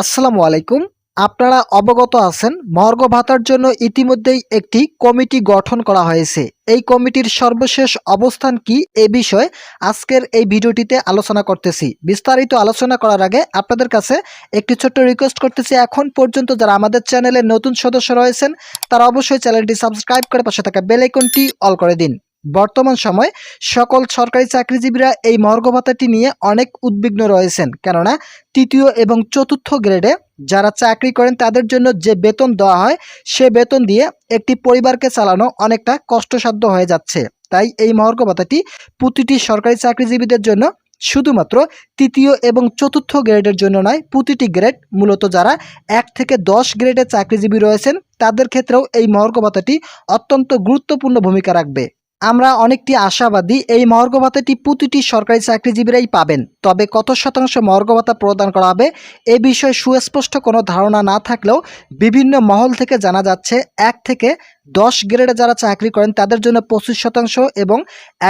আসসালামু আলাইকুম। আপনারা অবগত আছেন, মর্গ ভাতার জন্য ইতিমধ্যেই একটি কমিটি গঠন করা হয়েছে। এই কমিটির সর্বশেষ অবস্থান কি এ বিষয়ে আজকের এই ভিডিওটিতে আলোচনা করতেছি। বিস্তারিত আলোচনা করার আগে আপনাদের কাছে একটি ছোট্ট রিকোয়েস্ট করতেছি। এখন পর্যন্ত যারা আমাদের চ্যানেলে নতুন সদস্য রয়েছেন, তারা অবশ্যই চ্যানেলটি সাবস্ক্রাইব করে পাশে থাকা বেল আইকনটি অল করে দিন। বর্তমান সময় সকল সরকারি চাকরিজীবীরা এই মর্গ ভাতাটি নিয়ে অনেক উদ্বিগ্ন রয়েছেন। কেননা, তৃতীয় এবং চতুর্থ গ্রেডে যারা চাকরি করেন, তাদের জন্য যে বেতন দেওয়া হয়, সে বেতন দিয়ে একটি পরিবারকে চালানো অনেকটা কষ্টসাধ্য হয়ে যাচ্ছে। তাই এই মহর্গ ভাতাটি প্রতিটি সরকারি চাকরিজীবীদের জন্য শুধুমাত্র তৃতীয় এবং চতুর্থ গ্রেডের জন্য নয়, প্রতিটি গ্রেড, মূলত যারা এক থেকে দশ গ্রেডের চাকরিজীবী রয়েছেন, তাদের ক্ষেত্রেও এই মহর্গ ভাতাটি অত্যন্ত গুরুত্বপূর্ণ ভূমিকা রাখবে। আমরা অনেকটি আশাবাদী এই মহর্গ ভাতাটি প্রতিটি সরকারি চাকরিজীবীরাই পাবেন। তবে কত শতাংশ মহর্গ ভাতা প্রদান করা হবে এ বিষয়ে সুস্পষ্ট কোনো ধারণা না থাকলেও বিভিন্ন মহল থেকে জানা যাচ্ছে, এক থেকে দশ গ্রেডে যারা চাকরি করেন তাদের জন্য পঁচিশ শতাংশ এবং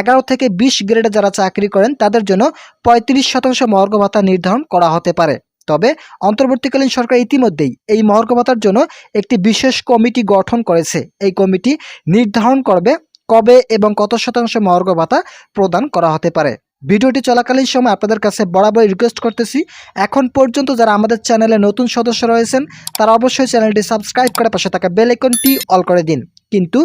এগারো থেকে বিশ গ্রেডে যারা চাকরি করেন তাদের জন্য পঁয়ত্রিশ শতাংশ মহর্গ ভাতা নির্ধারণ করা হতে পারে। তবে অন্তর্বর্তীকালীন সরকার ইতিমধ্যেই এই মহর্গ ভাতার জন্য একটি বিশেষ কমিটি গঠন করেছে। এই কমিটি নির্ধারণ করবে কবে এবং কত শতাংশ মহার্ঘ ভাতা প্রদান করা হতে পারে। ভিডিওটি চলাকালীন সময় আপনাদের কাছে বরাবরই রিকোয়েস্ট করতেছি। এখন পর্যন্ত যারা আমাদের চ্যানেলে নতুন সদস্য রয়েছেন, তারা অবশ্যই চ্যানেলটি সাবস্ক্রাইব করে পাশে থাকা বেল আইকনটি অল করে দিন। কিন্তু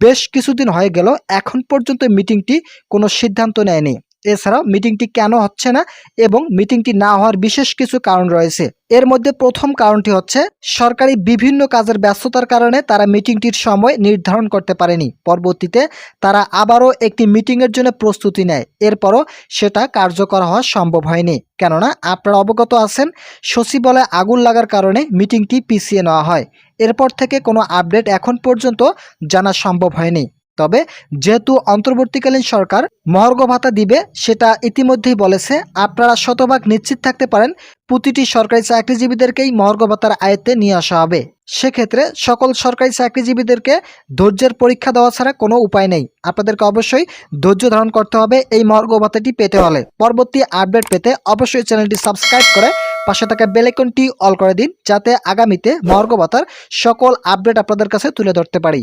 বেশ কিছুদিন হয়ে গেল, এখন পর্যন্ত মিটিংটি কোনো সিদ্ধান্ত নেয়নি। এছাড়াও মিটিংটি কেন হচ্ছে না এবং মিটিংটি না হওয়ার বিশেষ কিছু কারণ রয়েছে। এর মধ্যে প্রথম কারণটি হচ্ছে, সরকারি বিভিন্ন কাজের ব্যস্ততার কারণে তারা মিটিংটির সময় নির্ধারণ করতে পারেনি। পরবর্তীতে তারা আবারও একটি মিটিংয়ের জন্য প্রস্তুতি নেয়। এরপরও সেটা কার্যকর হওয়া সম্ভব হয়নি। কেননা আপনারা অবগত আছেন, সচিবালয়ে আগুন লাগার কারণে মিটিংটি পিছিয়ে নেওয়া হয়। এরপর থেকে কোনো আপডেট এখন পর্যন্ত জানা সম্ভব হয়নি। তবে যেহেতু অন্তর্বর্তীকালীন সরকার মহর্গ ভাতা দিবে, সেটা ইতিমধ্যেই বলেছে, আপনারা শতভাগ নিশ্চিত থাকতে পারেন, প্রতিটি সরকারি চাকরিজীবীদেরকেই মহর্গ ভাতার আয়ত্তে নিয়ে আসা হবে। সেক্ষেত্রে সকল সরকারি চাকরিজীবীদেরকে ধৈর্যের পরীক্ষা দেওয়া ছাড়া কোনো উপায় নেই। আপনাদেরকে অবশ্যই ধৈর্য ধারণ করতে হবে এই মহর্গ ভাতাটি পেতে হলে। পরবর্তী আপডেট পেতে অবশ্যই চ্যানেলটি সাবস্ক্রাইব করে পাশে থাকা বেলাইকনটি অল করে দিন, যাতে আগামীতে মহর্গ ভাতার সকল আপডেট আপনাদের কাছে তুলে ধরতে পারি।